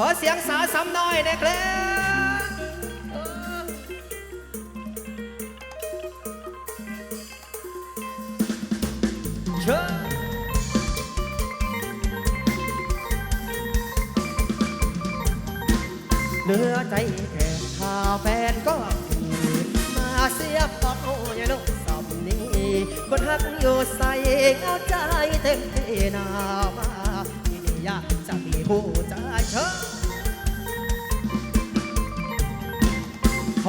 ขอเสียงสาวซ้ำน้อยนะครับเชิญเหลือใจแค่ข้าแฟนก็มีมาเสียบอกโอ้ยลูกสมนี้บนหักอยู่ใส่เอาใจเต็มที่นามาที่นี่อยากจะมีผู้ใจเชิญ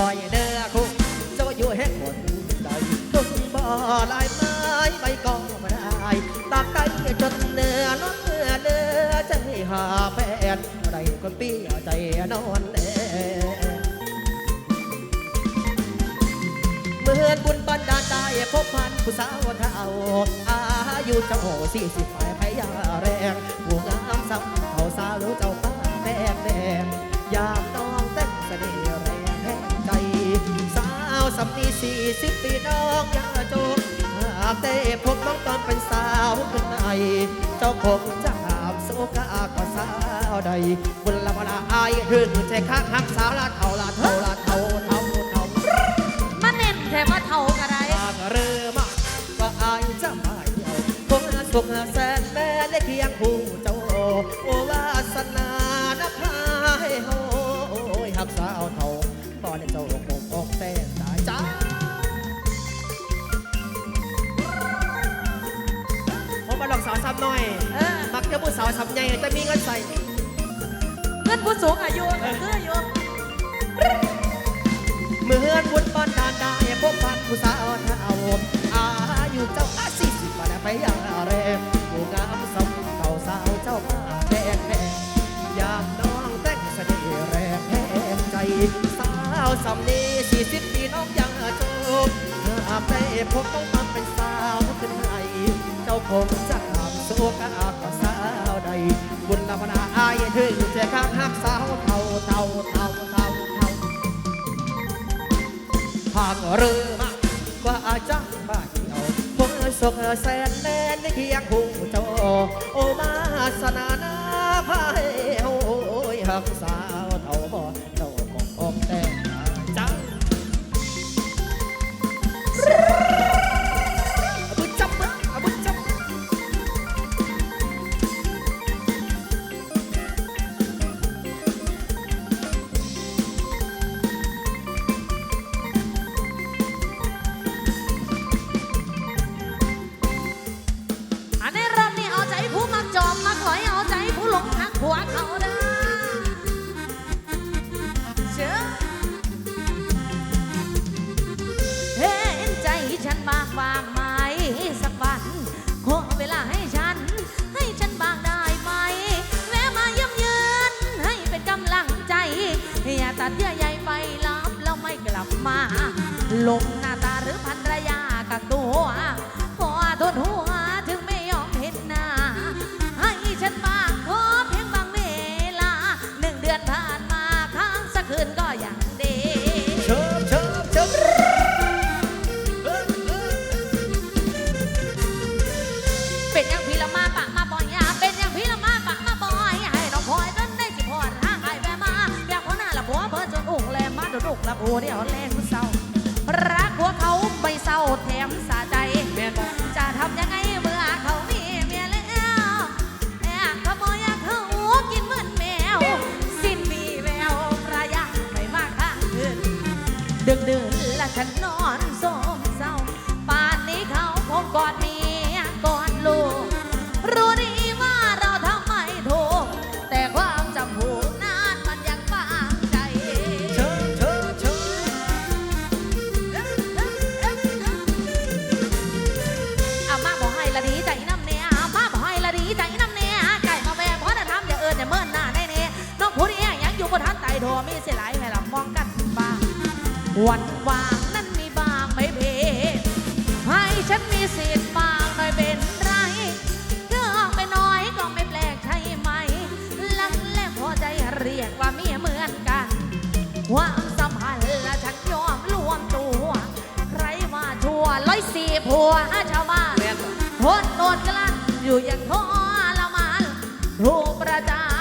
อยเด้อคุณเจ้าอยู่แห่งคนใดตุ้บ่อลายไม้ใบก็ไม่ได้ตากไก่จนเนื้อน้องเนื้อเนื้อใจหาแฟนไรคนเปี้ยใจนอนแน่เหมือนบุญบันดาลได้พบพันผู้สาวเท่าอายุเจ้าสี่สิบฝ่ายพยาแรงผู้งามสับเขาสาวเจ้าป้าแดงแดงยามาวสำนีสี่สิบปีน้องอยาจงหากได้พบน้องตอนเป็นสาวขึ้นในเจ้าคงจะหามโซกาก็สาวใดบุญละวนาอายหึงใจข้างหักสาวละเท่าละเท่าละเท่าเท่าเท่ามาเน้นแถมว่าเท่ากันได้ปากเรือมาว่าอายจะมาเดียวคงสุขแส อมักจะพูดสาวซ้ำใหญ่จะมีเงินใส่เพื่อนผู้สูงอายุก็คืออยู่เหมือนบุญปอนดานได้พบพันผู้สาวท่าเอาอาหยุเจ้าอาสี่สิบมาแล้วไปอย่างแรงผู้งามสมเก่าสาวเจ้ามาแดงแดงยามน้องแต่งเสน่ห์แรงแทงใจ สาวสำนีสี่สิบปีน้องยังจบหากได้พบต้องมาเป็นสาวขึ้นไห้เจ้าคงจะขามโซกาก็สาวใด บุญละมนาอายถึงจะข้างหักสาวเท่าเท่าเท่าเท่าเท่าหากเรือมากกว่าอาจารย์บ้าเดียวพงสุขแสนแน่นเคียงผู้โจโอมาสนานาพายโอ้ยหักสาว ลง อยู่บนทันไตโทมีเสียหลายให้ลำมองกันบ้างวันว่างนั้นมีบางไม่เพให้ฉันมีสิทธิ์บางหน่อยเป็นไรเรื่องไม่น้อยก็ไม่แปลกใช่ไหม ลักและพอใจเรียกว่าเมียเหมือนกันความสัมพันธ์และฉันยอมรวมตัว ใครว่าชั่วร้อยสี่ผัวชาวบ้านแม่นบ่ทนโดนกลั้นอยู่อย่างทรมานถูกประจาน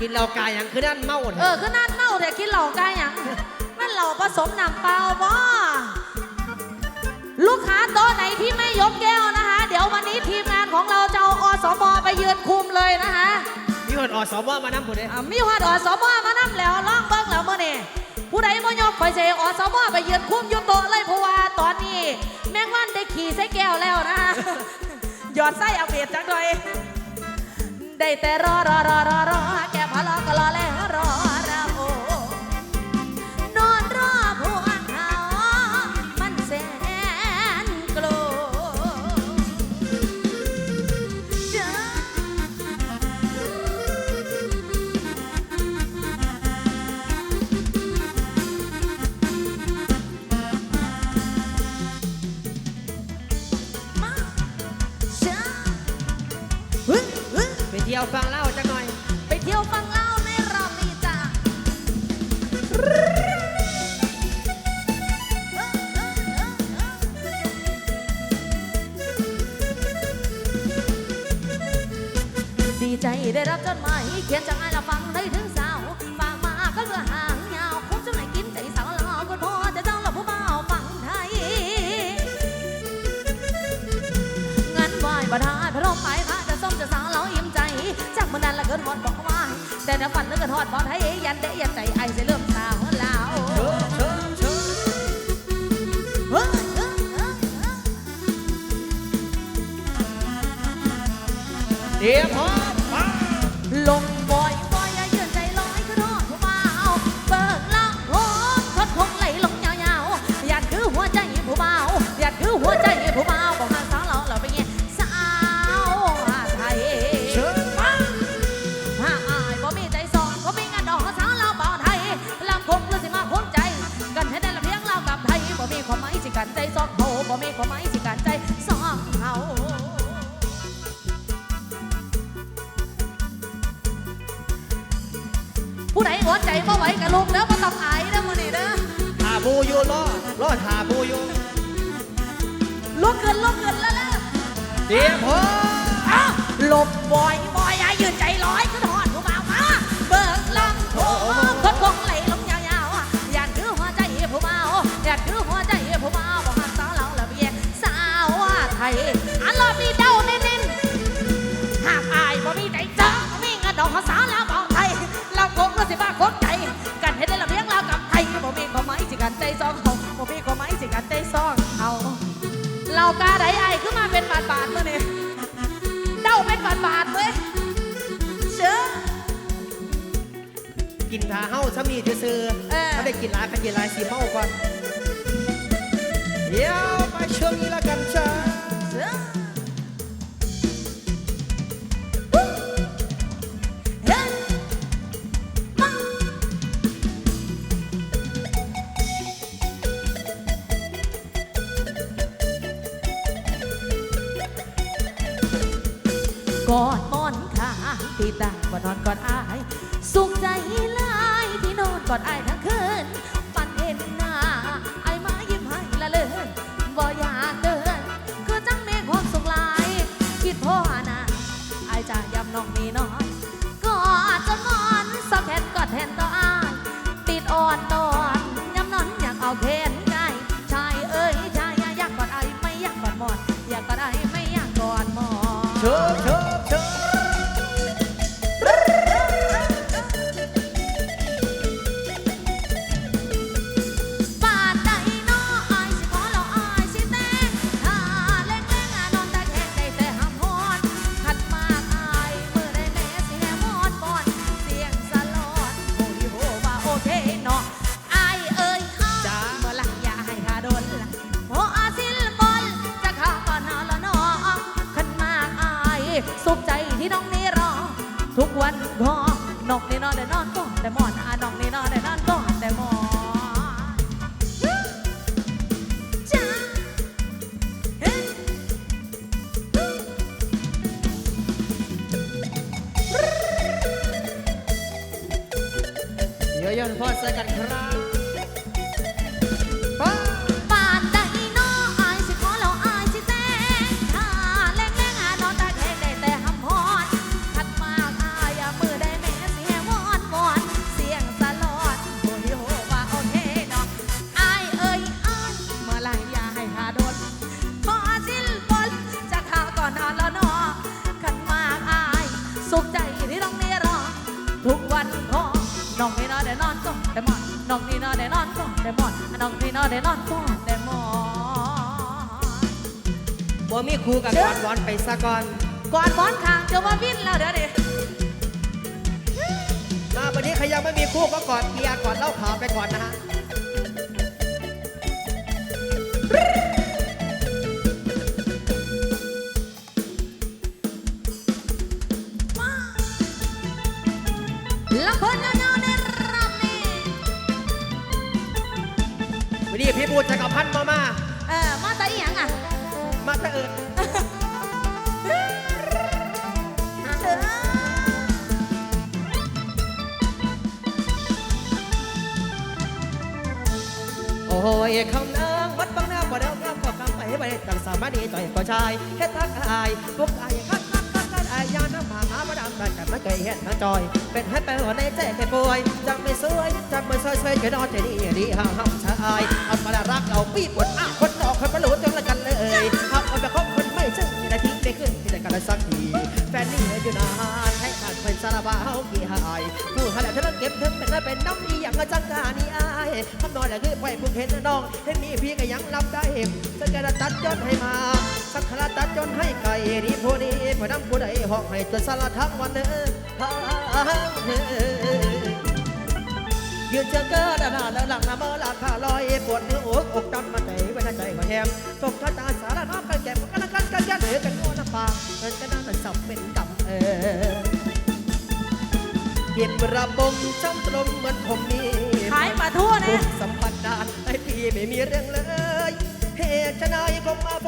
กินเหล่ากายอย่างคือนั่นเมาเถเออคือนั่นเมาแต่กินเหล่ากายอย่างมันเหล่าผสมน้ำเปล่าบ่ลูกค้าโตไหนที่ไม่ยกแก้วนะคะ เดี๋ยววันนี้ทีมงานของเราจะเอาอสมไปยืนคุมเลยนะคะมีคนอสมมานั่งผมเลยมีฮอดอสมมานั่มแล้วล่องเบิ้งแล้วเมื่อนี่ผู้ใดบ่ยกข่อยเจอสมไปยืนคุมยู่โต๊ะเลยเพราะว่าตอนนี้ แมงวันได้ขี่ใส่แก้วแล้วนะคะหยอดไส้เอาเบียดจังเลย ได้แต่รอรอรอรอรอแกพะลอก็รอแล้วรอ ดีใจได้รับจดหมายเขียนจากไอ้ละฟังได้ถึงสาวฝากมาก็เรื่อหางยาวคุ้มสมัยกินใจสาวหล่อก็พอจะจ้องหลับผู้เบาฟังไทยงั้นไายบัดหาพระรลมไปพระจะส้มจะสาวเราออิ่มใจจากมันนั้นละเกิดหอดบอกว่าแต่ถ้าฝันละเกิดหอดบอกให้ยันเดะยันใจไอ้เสียเลือ ทุกวันพอนอกนี่นอนแต่นอนก็แต่หมอนอนอกนี่นอนแต่นอนก็แต่หมอนเยอะยๆพอใส่กันครับ นน้องนี่นอนได้นอนก็ได้หมอนบ่มีครูกับเด้ก่ออนวอนไปซะก่อน ก่อนหมอนข้างจะว่าวินแล้วเดี๋ยวดิมาวันนี้ใครยังไม่มีคู่ก็กอดเกียร์ก่อนเล่าข่าวไปก่อนนะฮะ วันนี้พี่บูจักรพันธ์มามา เออมาแต่อีหยังอะมาตะเอิดเออโอ้ยคำนางวัดบางนาบ่เดาครับก็กำไปไปต่างสามารถดีต่อยก็ชายแค่ทักอายพวกอายคัดคัดคัดคัดอายยาน้ำผา หามากันกันไม่เคยเห็นทั้งจอย เป็นให้ไปหัวในใจแค่ป่วยจังไม่สวยจังไม่ซอยซอยจะนอนจดีดีห่างห้องชายเอามารักเราปีปวดอ้าคนนอกคนมาหลุดจังละกันเลยเอาเอาแบบของคนไม่ซึ่งได้ทิ้งได้ขึ้นที่ได้กันสักที แฟนนี่อยู่นานให้ขาดเป็นสารบ้าเฮากี่หายผู้หาแล้วเธอเก็บถึงเป็นได้เป็นน้ำดีอย่างกระจังกานี่อายคำนอนแหละคือไปผู้เห็นน้องเห็นมีพี่ก็ยังรับได้สักกระตัดยอดให้มา สักขระตัดจนให้ไก่ดีผู้นี้ผู้นำผู้ใดหอกให้จนสารทั้งวันเด้อยืนเจอเกิดหน้าแล้วหลังน้ำเมื่อราคาลอยปวดเนื้ออกอกดำมาใจไว้ในใจก็แหงตกชะตาสารน้ำกันแก่กันกันกันกันเหนือกันโง่น้ำปากเงินกันนั่งสับเป็นกำเออเก็บระบมช้ำตรมเหมือนผมนี่ขายปลาทั่วเนี่ยสัมผัสดานไอ้พี่ไม่มีเรื่องเลยเหตุชะนายคงมาพ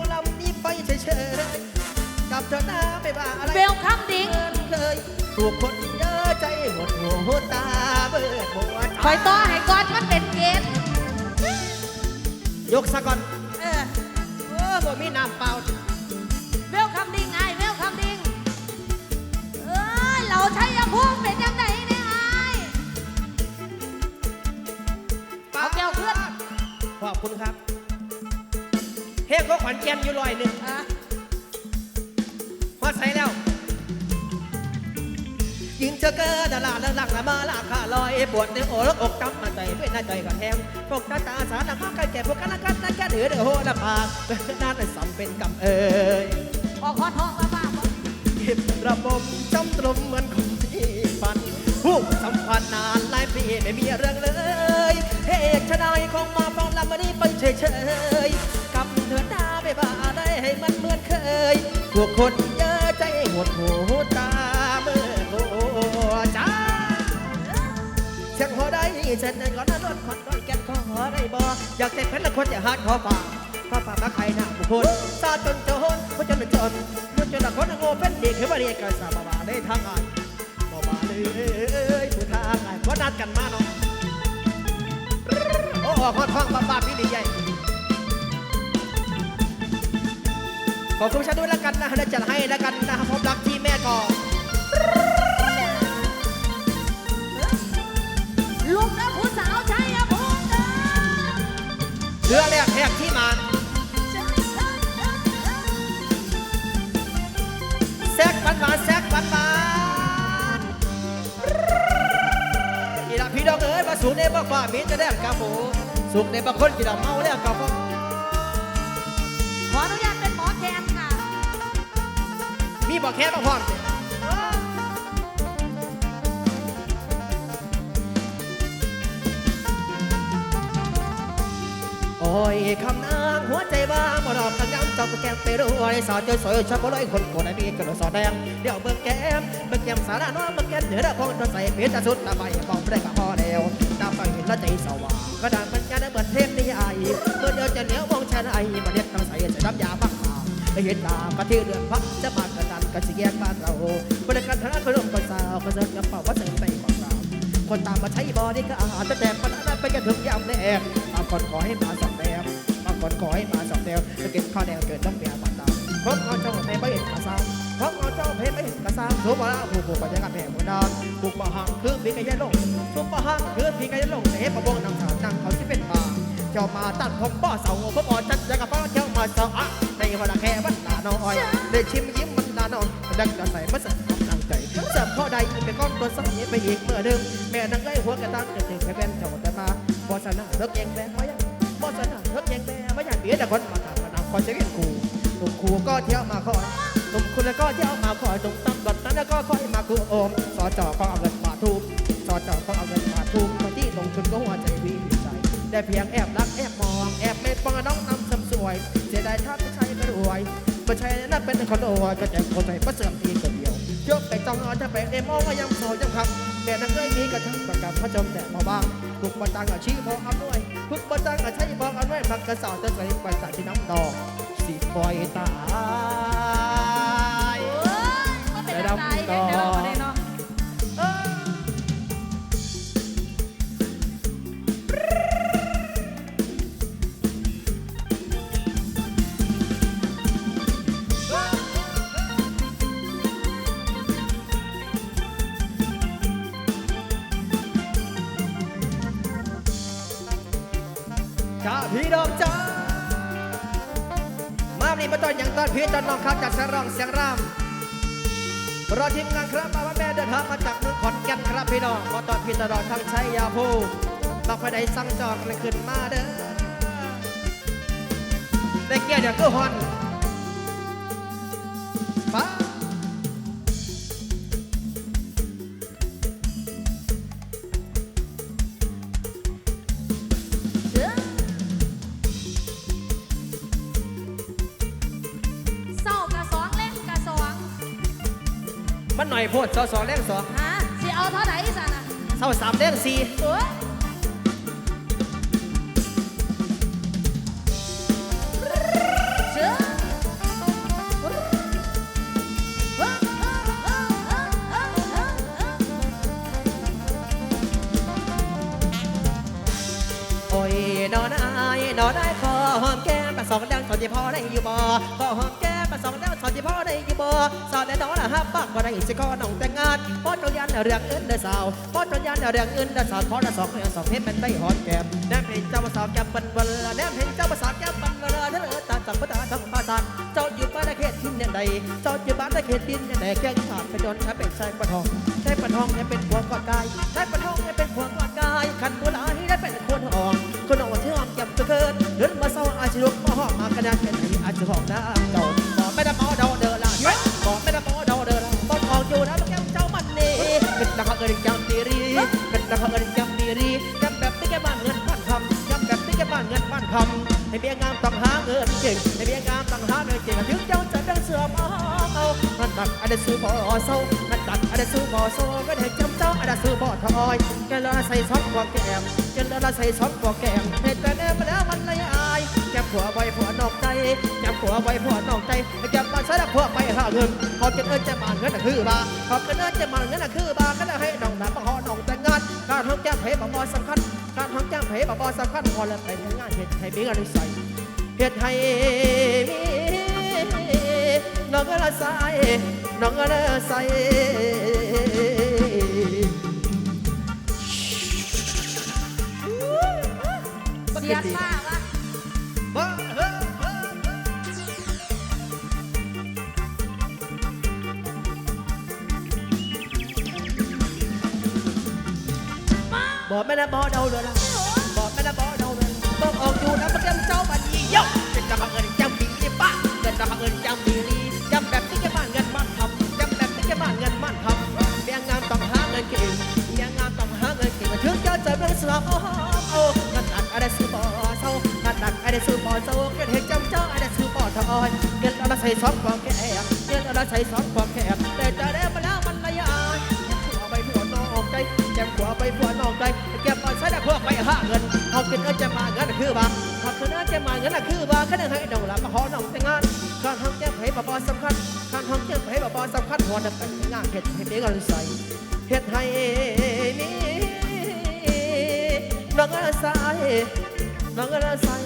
ธอหน้าไม่ว่าอะไรเบลคัมดิงเกินเคยถูกคนเยอะใจหมดหัวหัวตาเบิดหัวคอยต่อให้ก่อนมันเป็นเกณฑ์ยกซะก่อนเออเออบ่มีน้ำเปล่าเวลคัมดิงไอ้เวลคัมดิงเอ้ยเราใช้ยาพุ่งเป็นยังไงเนี่ยไอ้เอาแก้วขึ้นขอบคุณครับเฮ้ก็ขวัญเกียนอยู่ลอยหนึ่ง อะพอใส่แล้ว ยิงเจอเกอดาลาดาลักละมาลาขาลอยปวดในโอรอกจำมาใจด้วยหน้าใจก็แหงพวกตาตาสารพัดกันแก่พวกกันละกันละกันเหนือเดือดโหละปากน่าจะสำเป็นกำเอ่ยออกคอทองมาบ้าบ่เก็บระบมจำตรมเหมือนคนที่ฟันผู้สัมพันธ์นานหลายปีไม่มีเรื่องเลยเหตุชะนายคงมาฟังลำมันนี้ไปเฉยๆกำเถิดหน้าไม่บ้าได้ให้มันเหมือนเคยพวกคน ใจหดหูตาเมื่อโหจ้าเสียงหัวได้เช่นนั้นก่อนนั้นรถคนร้อยแก่นขอได้บ่อยากแต่เพชรละคนอย่าหัดขอฟังฟ้าป่ามาใครหน้าบุคคลซาจนจนผู้จนจนผู้จนละคนโง่เป็นเด็กขึ้นมาเรียกกันสาบาได้ทางงานบ่มาเลยผู้ทางงานว่านัดกันมาเนาะโอ้โหขอท้องบ้าบ้าพี่ดีใหญ่ ขอบคุณฉันด้วยแล้วกันนะแล้วจะให้แล้วกันนะพบรักที่แม่ก่อนลูกกับผู้สาวใช้ยาพุ่งเด้อเรือแรกแหกที่มาแซกหวานหวานแซกหวานหวานนี่ละพี่น้องเอ๋ยมาสูงในบ้าฟ้ามีจะได้กาโฟสุขในบางคนที่เราเมาแล้วกาโฟขออนุญาต มีบอกแค่มาพร้อมโอ้ยคำนางหัวใจว่างบ่รอบตั้งย้ำจ้าก็แก้มไปรวยสาวเจอสวยชอบบ่ลอยคนโกนไอ้มีกระโดดสอดแดงเดี๋ยวเบิ่งแก้มเบิ่งแก้มสาระน้อยเบิ่งแก้มเหนือดาพงตัวใส่เพชรตาสุดตาใบบอกได้กับพ่อแล้วตาไปเห็นแล้วใจสว่างกระดานมันจะได้เบิดเทพนิยายเมื่อเดียวจะเหนียวมองชนไอ้มาเรียกตั้งใส่ใส่น้ำยาบ้างมาได้เห็นตากระที่เดือนพักจะมาก กันสิแยกบ้านเราบริการทางขนมคนสาวคนเดินกระเป๋าว่าใส่ไปของเราคนตามมาใช้บอดี้ก็อาหารจะแต่ปัญหาไปกันถึงยามแรกบางคนขอให้มาสองแต้มบางคนขอให้มาสองแต้มจะเก็บข้าวแดงเกิดต้องเปียบัตรดาวเพราะเอาเจ้าเพไม่เห็นกระซังเพราะเอาเจ้าเพไม่เห็นกระซังสุภาพผู้ผู้ปัญญาแผ่หัวดานผู้ปะหังคือพีกายลงสุภาหังคือพีกายลงเสพประบงนำสาวนั่งเขาที่เป็นป่าเจ้ามาตัดผมป้อเสาพวกอ่อนจัดจะกับป้อเจ้ามาเสาอะในหัวละแค่วันตาน้อยได้ชิมยิ้ม ดังจะใสมาเสริมกำลังใจเสริมข้อใดเป็นก้อนตัวสั่งนี้ไปอีกเมื่อเดิมแม่นังไล่หัวกระตั้งจะถึงให้เป็นเจ้าแต่มาบอสนาเลิกแยงแบมายังบอสนาเลิกแยงแบมายังเบียดแต่คนมาทำมานำคอยจะเวียนกูตุ่มครูก็เที่ยวมาคอยตุ่มคุณแล้วก็เที่ยวมาคอยตุ่มตำรวจนั้นแล้วก็คอยมากูโอมสอจอก็เอาเงินมาทุบสอจอก็เอาเงินมาทุบมาที่ลงทุนก็หัวใจวิใจได้เพียงแอบรักแอบมองแอบไม่ปองน้องนำสมสวยเสียดายถ้าไม่ใช่ก็รวย ประชัยนั่นเป็นคนโอ้ยก็แจกคนใจประเสริมทีคนเดียวยกไปต้องเอาจะไปเดมอว่ายังโสดยังพักแต่นักเลยมีกระทั่งประกับพระจอมแต่มาบ้างถูกประตังอาชีพพอเอาด้วยทุกประตังอาชีพพอเอาด้วยมักกระสาวจะใส่ไปสาที่น้ำดอกสีปล่อยตายแต่ดำดอก พี่ตอนน้องเขาจัดสร้องเสียงร่ำรอทีมงานครับมาว่าแม่เดินทางมาจากเมืองขอนแก่นครับพี่น้องขอตอนพี่ตลอดทางชัยยาภูบักไปได้สั่งจองเลยขึ้นมาเด้อได้เกียร์เดี๋ยวก็ฮอน อยโพดสอสอแรงสอฮะสิเอาเท่าไหร่สันน่ะเศร้าสามแรงสี่เอ้ยเชื่อโอ้ยนอนอายนอนได้ขอหอมแก้ มแต่สองดังสอนที่พ่อได้อยู่บ่ขอหอมแก้มแต่สองดังสอนที่พ่อได้อยู่บ่สอนได้นอนละฮับปากบ่ได้สิขอน้องแต่งงานพ่อจนยันเรื่องเงินเด้อสาวพ่อจนยันเรื่องเงินเด้อสาวขอละสองเรื่องสองเพชรเป็นได้หอมแก้มแนมเห็นเจ้ามาสาวแก้มบันเบลอแนมเห็นเจ้ามาสาวแก้มบันเบลอเธอตาจังพระตาทั้งภาษาเจ้าอยู่บ้านในเขตทิ้นใดเจ้าอยู่บ้านในเขตทินใดแก้งขาดไปโดนถ้าเป็นชายปะทองได้ปะทองเนี่ยเป็นผัวกอดกายได้ปะทองเนี่ยเป็นผัวกอดกายขันบัวลาย อาชีลุกมาหอมมากระดานเป็นไอ้อาจจะน้ำเดาบอกไม่ได้หมอเดาเดินละบอกไม่ได้หมอเดาเดินละต้นออกอยู่นะลูกแก้มเจ้ามันนี่เป็นตะเขาเอินแก้มตีรีเป็นตะเขาเอินแก้มตีรีแก้มแบบที่แก้บ้านเงินบ้านคำแก้มแบบที่แก้บ้านเงินบ้านคำให้เบี้ยงามต้องหาเงินเก่งให้เบี้ยงามต้องหาเงินเก่งถึงเจ้าจะดังเสือมาเอาหันตักอันเดซื้อบ่อเศร้าหันตักอันเดซื้อบ่อโซ่ก็ได้จำเจ้าอันเดซื้อบ่อทอยแกละใส่ซอสกว่าแกมจนละใส่ซอสกว่าแกมเห็นแต่แน่มาแล้วมันเลยอา ยแก้มผัวไว้ผัวนอกใจแก้มผัวไว้ผัวนอกใจแก้มาใช้ละผัวไปหาเงินพอจะเอินจะมาเงินน่ะคือบาพอจะเอินจะมาเงินน่ะคือบาก็ได้ให้น้องหลานมาหอน้องแต่งงานการทำแก้มเพบ่บ่สำคัญการทำแก้มเพบ่บ่สำคัญพอแล้วแต่งงานเฮ็ดให้มีกันใส่เฮ็ดให้มีน้องก็ละใส่น้องก็ละใส่เสียท่าวะบ้า บอกไม่ได้บอกเดาเลยละบอกไม่ได้บอกเดาเลยบอกออกอยู่นะมันเจ้าเจ้าบันยี่ยกเป็นกำลังเงินจำปีนี่ป้าเงินกำลังเงินจำปีนี่จำแบบที่แกบ้านเงินบ้านทำจำแบบที่แกบ้านเงินบ้านทำเบี้ยงานต้องหาเงินเก่งเบี้ยงานต้องหาเงินเก่งมาถึงเจ้าจะเรื่องสาวโอ้งันอัดอะไรซื้อบ่อเศร้างันอัดอะไรซื้อบ่อเศร้าเกิดเหตุจำเจ้าอะไรซื้อบ่อทอยเงินเราใส่ซองกว่าแก่เงินเราใส่ซองกว่าแก่แต่จะได้มาแล้ว จแก้มผัวไปผัวนอกใจแก้มอ่อนใช้ได้เพื่อไปหาเงินเขากินเงินจะมาเงินคือบาเขากินเงินจะมาเงินคือบาก็ได้ให้ดอกละมาขอน้องแต่งงานการทำแก้มให้บาบอสำคัญการทำแก้มให้บาบอสำคัญหัวนั่นเป็นงานเห็ดให้เด็กกันใส่เห็ดให้มีน้องก็ใส่น้องก็ใส่